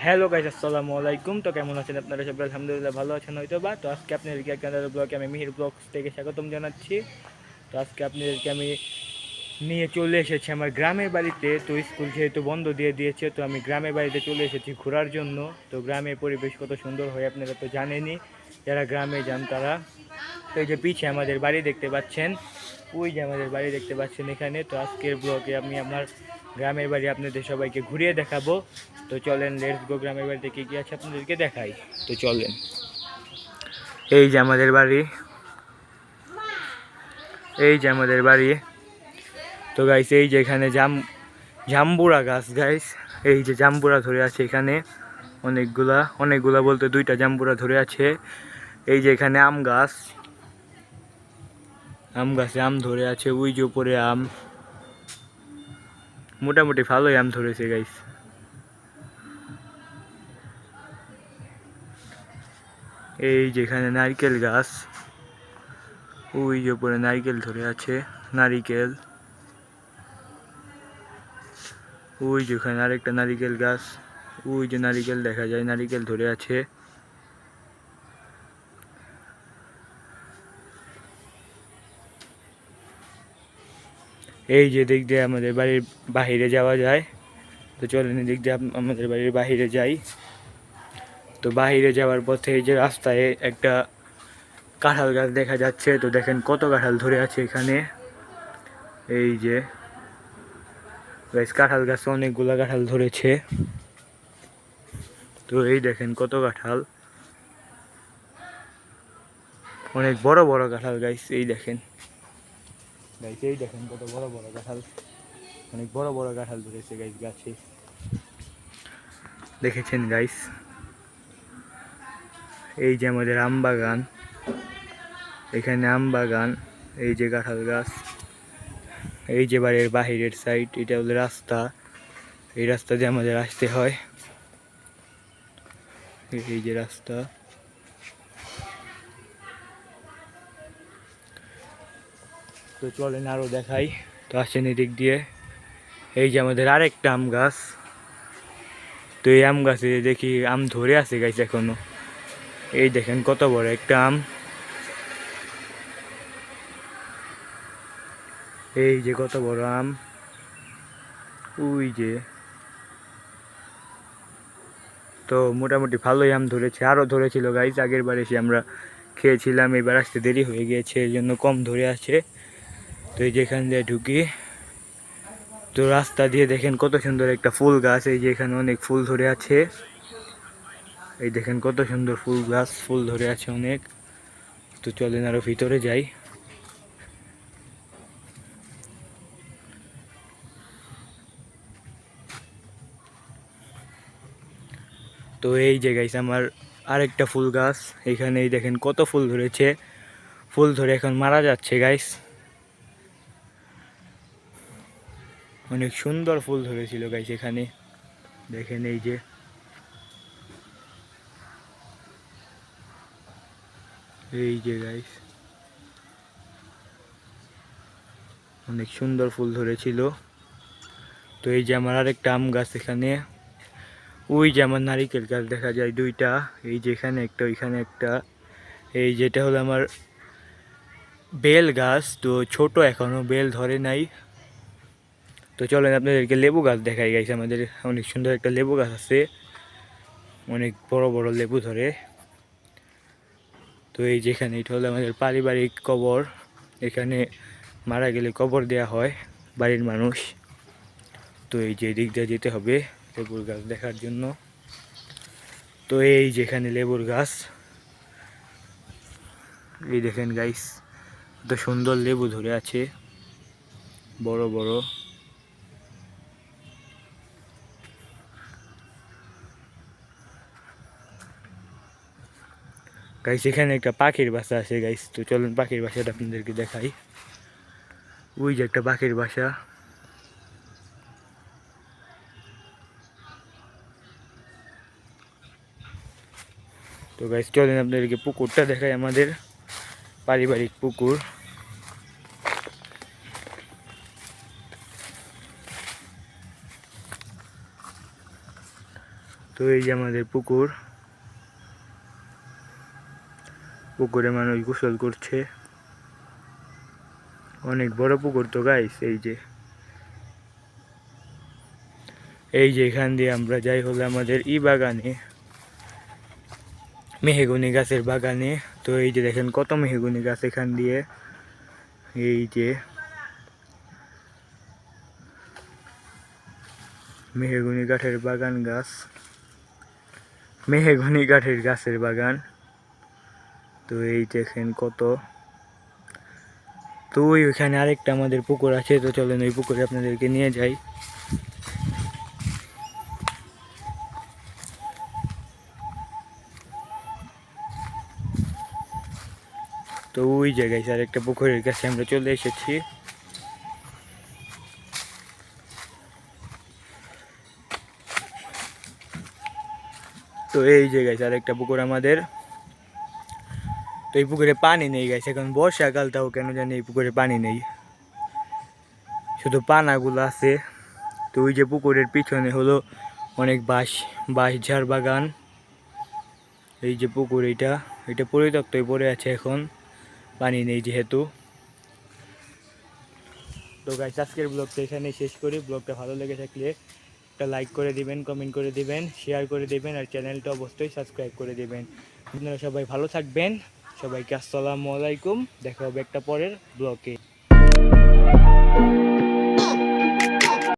Hello guys আসসালামু আলাইকুম। তো কেমন আছেন আপনারা সবাই? আলহামদুলিল্লাহ ভালো আছেন হয়তো বা। তো আজকে আপনাদেরকে একটা ব্লগে আমি মিহির ব্লগ থেকে স্বাগতম জানাচ্ছি। তো আজকে আপনাদেরকে আমি নিয়ে চলে এসেছি আমার গ্রামের বাড়িতে। তো স্কুল যেহেতু বন্ধ দিয়ে দিয়েছে, তো আমি গ্রামের বাড়িতে চলে এসেছি ঘোরার জন্য। তো গ্রামের পরিবেশ কত সুন্দর হয় আপনারা তো জানেনই। যারা গ্রামে যান তারা তো এই যে পিছে আমাদের বাড়ি দেখতে পাচ্ছেন, ওই যে আমাদের বাড়ি দেখতে পাচ্ছেন এখানে। তো আজকের ব্লগে আমি আমার গ্রামের বাড়ি আপনাদের সবাইকে ঘুরিয়ে দেখাবো। তো চলেন লেটস গো গ্রামের বাড়িতে কী কী আছে আপনাদেরকে দেখাই। তো চলেন। এই যে আমাদের বাড়ি। এই যে আমাদের বাড়ি। তো গাইস এই যে এখানে জাম, জাম্বুরা গাছ গাইস এই যে জাম্বুরা ধরে আছে এখানে। অনেকগুলা অনেকগুলা বলতে দুইটা জাম্বুরা ধরে আছে। এই যে এখানে আম গাছ। আম গাছে আম ধরে আছে, ওই যে উপরে আম। মোটামুটি ভালোই আম ধরেছে গাইস এই যেখানে নারকেল গাছ। ওই যে উপরে নারকেল ধরে আছে, নারিকেল। ওই যেখানে আরেকটা নারিকেল গাছ। ওই যে নারিকেল দেখা যায়, নারিকেল ধরে আছে। এই যে দিক দিয়ে আমাদের বাড়ির বাহিরে যাওয়া যায়। তো চলেন দিক দিয়ে আমাদের বাড়ির বাহিরে যাই। তো বাহিরে যাওয়ার পথে এই যে রাস্তায় একটা কাঁঠাল গাছ দেখা যাচ্ছে। তো দেখেন কত কাঁঠাল ধরে আছে এখানে। এই যে কাঁঠাল গাছে অনেকগুলা কাঁঠাল ধরেছে। তো এই দেখেন কত কাঁঠাল। অনেক বড় বড় কাঁঠাল গাইস এই দেখেন। গাইস এই দেখেন কত বড় বড় কাঁঠাল। অনেক বড় বড় কাঁঠাল ধরেছে গাইস গাছে। দেখেছেন গাইস এই যে আমাদের আম বাগান। এখানে আম বাগান, এই যে কাঁঠাল গাছ। এই যে বাড়ির বাহিরের সাইড এটা হলো রাস্তা। এই রাস্তা দিয়ে আমাদের আসতে হয়। এই যে রাস্তা। তো চলেন আরও দেখাই। তো আসেন এদিক দিয়ে। এই যে আমাদের আরেকটা আম গাছ। তো এই আম গাছে দেখি আম ধরে আছে গাছ এখনও। এই দেখেন কত বড় একটা আম। এই যে কত বড় আম। ওই যে তো মোটামুটি ভালোই আম ধরেছে, আরও ধরেছিল গাইজ আগের বার এসে আমরা খেয়েছিলাম, এবার আসতে দেরি হয়ে গিয়েছে এই জন্য কম ধরে আছে। তো এই যেখান দিয়ে ঢুকি। তো রাস্তা দিয়ে দেখেন কত সুন্দর একটা ফুল গাছ, এই যে এখানে অনেক ফুল ধরে আছে। এই দেখেন কত সুন্দর ফুল গাছ, ফুল ধরে আছে অনেক। তো চলেন আরও ভিতরে যাই। তো এই যে গাইছে আমার আরেকটা ফুল গাছ। এখানে এই দেখেন কত ফুল ধরেছে। ফুল ধরে এখন মারা যাচ্ছে গাইস অনেক সুন্দর ফুল ধরেছিল গাইস এখানে। দেখেন এই যে। এই যে গাইস অনেক সুন্দর ফুল ধরেছিল। তো এই যে আমার আরেকটা আম গাছ এখানে। ওই যে আমার নারিকেল গাছ দেখা যায় দুইটা, এই যে এখানে একটা, ওইখানে একটা। এই যেটা হলো আমার বেল গাছ, তো ছোট এখনও, বেল ধরে নাই। তো চলেন আপনাদেরকে লেবু গাছ দেখাই গেছে আমাদের অনেক সুন্দর একটা লেবু গাছ আছে। অনেক বড় বড় লেবু ধরে। তো এই যেখানে, এটা হলো আমাদের পারিবারিক কবর। এখানে মারা গেলে কবর দেয়া হয়, বাড়ির মানুষ। তো এই যে দিক দিয়ে যেতে হবে। লেবুর গাছ দেখার জন্য। তো এই যেখানে লেবুর গাছ। এই দেখেন গাইস তো সুন্দর লেবু ধরে আছে। বড় বড়। গাইস এখানে একটা পাখির বাসা আছে গাইস তো চলুন পাখির বাসাটা আপনাদেরকে দেখাই। ওই যে একটা পাখির বাসা। তো গাইস চলেন আপনাদেরকে পুকুরটা দেখাই আমাদের পারিবারিক পুকুর। তো এই যে আমাদের পুকুর। পুকুরে মানুষ গোসল করছে। অনেক বড় পুকুর তো গাইস এই যে। এই যে এখান দিয়ে আমরা যাই হলো আমাদের ই বাগানে। মেহেগুনি গাছের বাগানে। তো এই যে দেখেন কত মেহেগুনি গাছ এখান দিয়ে। এই যে মেহেগুনি কাঠের বাগান গাছ। মেহেগুনি কাঠের গাছের বাগান। তো এই দেখেন কত। তো ওই ওইখানে আরেকটা আমাদের পুকুর আছে, তো চলেন ওই পুকুরে আপনাদেরকে নিয়ে যাই। তো ওই জায়গায় স্যার একটা পুকুরের কাছে আমরা চলে এসেছি। তো এই জায়গায় স্যার একটা পুকুর আমাদের। তো এই পুকুরে পানি নেই গেছে এখন বর্ষাকাল, তাও কেন জানি এই পুকুরে পানি নেই। শুধু পানাগুলো আছে। তো ওই যে পুকুরের পিছনে হলো অনেক বাঁশ বাঁশ ঝাড় বাগান। এই যে পুকুর এইটা, এটা পরিত্যক্ত পড়ে আছে এখন। পানি নেই যেহেতু। তো গাইস আজকের ব্লগটা এখানে শেষ করি। ব্লগটা ভালো লেগে থাকলে একটা লাইক করে দিবেন কমেন্ট করে দিবেন শেয়ার করে দিবেন, আর চ্যানেলটা অবশ্যই সাবস্ক্রাইব করে দিবেন। আপনারা সবাই ভালো থাকবেন। সবাইকে আসসালামু আলাইকুম। দেখা হবে একটা পরের ব্লগে